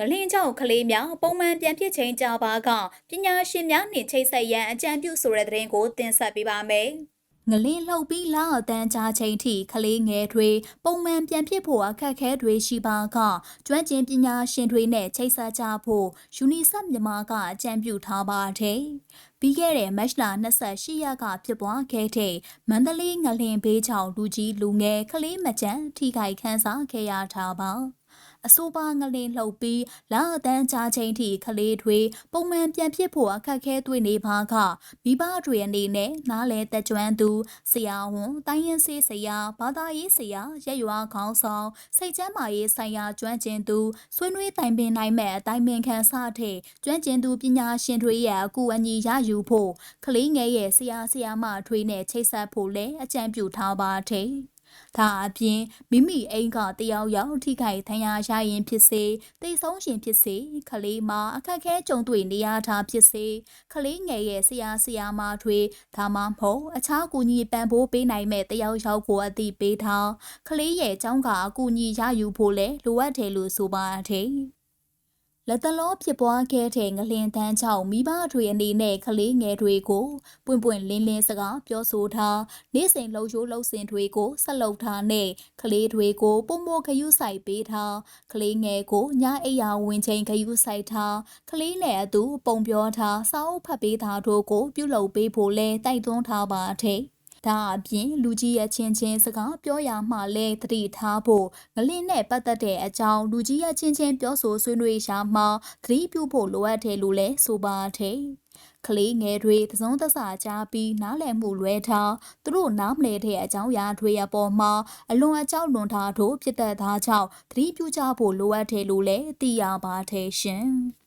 ငလင်းကြောင့်ကလေးများပုံမှန်ပြန်ဖြစ်ချိန်ကြပါကပညာရှင်များနှင့်ချိတ်ဆက်ရန်အကြံပြုဆိုတဲ့သတင်းကိုတင်ဆက်ပေးပါမယ်။ငလင်းလှုပ်ပြီးလာအတန်းချချိန်ထိကလေးငယ်တွေပုံမှန်ပြန်ဖြစ်ဖို့အခက်အခဲတွေရှိပါကကျွမ်းကျင်ပညာရှင်တွေနဲ့ချိတ်ဆက်ကြဖို့ယူနီဆက်မြန်မာကအကြံပြုထားပါတယ်။ပြီးခဲ့တဲ့မတ်လ28ရက်ကဖြစ်ပွားခဲ့တဲ့မန္တလေးငလင်ဘေးချောင်လူကြီးလူငယ်ကလေးမကြမ်းထိခိုက်ခန်းစားခဲ့ရတာပါ။ အဆိုပါငလင်လှုပ်ပြီးလာအတန်းချချိန်ထိကလေးတွေပုံမှန်ပြန်ဖြစ်ဖို့အခက်အခဲတွေ့နေပါကမိဘတွေအနေနဲ့နားလဲတက်ကြွသူဆရာဝန်တိုင်းရင်စေးဆရာဘာသာရေးဆရာရက်ရွာခေါင်းဆောင်စိတ်ချမ်းမာရေးဆိုင်ရာကျွမ်းကျင်သူဆွေးနွေးတိုင်ပင်နိုင်မဲ့အတိုင်းပင်ခံစတဲ့ကျွမ်းကျင်သူပညာရှင်တွေရဲ့အကူအညီရယူဖို့ကလေးငယ်ရဲ့ဆရာဆရာမတွေနဲ့ချိတ်ဆက်ဖို့လည်းအကြံပြုထားပါတယ်။ ဒါအပြင်မိမိအိမ်ကတယောက်ယောက်ထိခိုက်ထဏ်ရာရရင်ဖြစ်စေတိတ်ဆုံးရှင်ဖြစ်စေခလေးမှာအခက်ခဲကြုံတွေ့နေရတာဖြစ်စေခလေးငယ်ရဲ့ဆရာဆရာမတွေဒါမှမဟုတ်အခြားကူညီပံ့ပိုးပေးနိုင်မဲ့တယောက်ယောက်ကိုအသိပေးထားခလေးရဲ့အကြောင်းကအကူအညီရယူဖို့လဲလိုအပ်တယ်လို့ဆိုပါတယ်။ လက်တလောဖြစ်ပွားခဲ့တဲ့ငလင်တန်းချောင်းမိဘတွေအနေနဲ့ကလေးငယ်တွေကိုပွင့်ပွင့်လင်းလင်းစကားပြောဆိုထားနေ့စဉ်လှုပ်ရှိုးလှုပ်စင်တွေကိုဆက်လုပ်ထားနဲ့ကလေးတွေကိုပုံမခယူးဆိုင်ပေးထားကလေးငယ်ကိုညအိယာဝင်ချိန်ခယူးဆိုင်ထားကလေးနဲ့အတူပုံပြောထားစာအုပ်ဖတ်ပေးထားတို့ကိုပြုလုပ်ပေးဖို့လဲတိုက်တွန်းထားပါတဲ့ ဒါအပြင်လူကြီးရဲ့ချင်းချင်းစကားပြောရမှလဲတတိထားဖို့ငလင်းနဲ့ပတ်သက်တဲ့အကြောင်းလူကြီးရဲ့ချင်းချင်းပြောဆိုဆွေးနွေးရှာမှသတိပြုဖို့လိုအပ်တယ်လို့လဲဆိုပါတယ်ကလေးငယ်တွေသစုံသစာကြားပြီးနားလည်မှုလွဲထားသူတို့နားမလဲတဲ့အကြောင်းအရာတွေအပေါ်မှာအလွန်အကြောက်လွန်ထားတို့ဖြစ်တဲ့သားကြောင့်သတိပြုကြဖို့လိုအပ်တယ်လို့လည်းသိရပါတယ်ရှင်။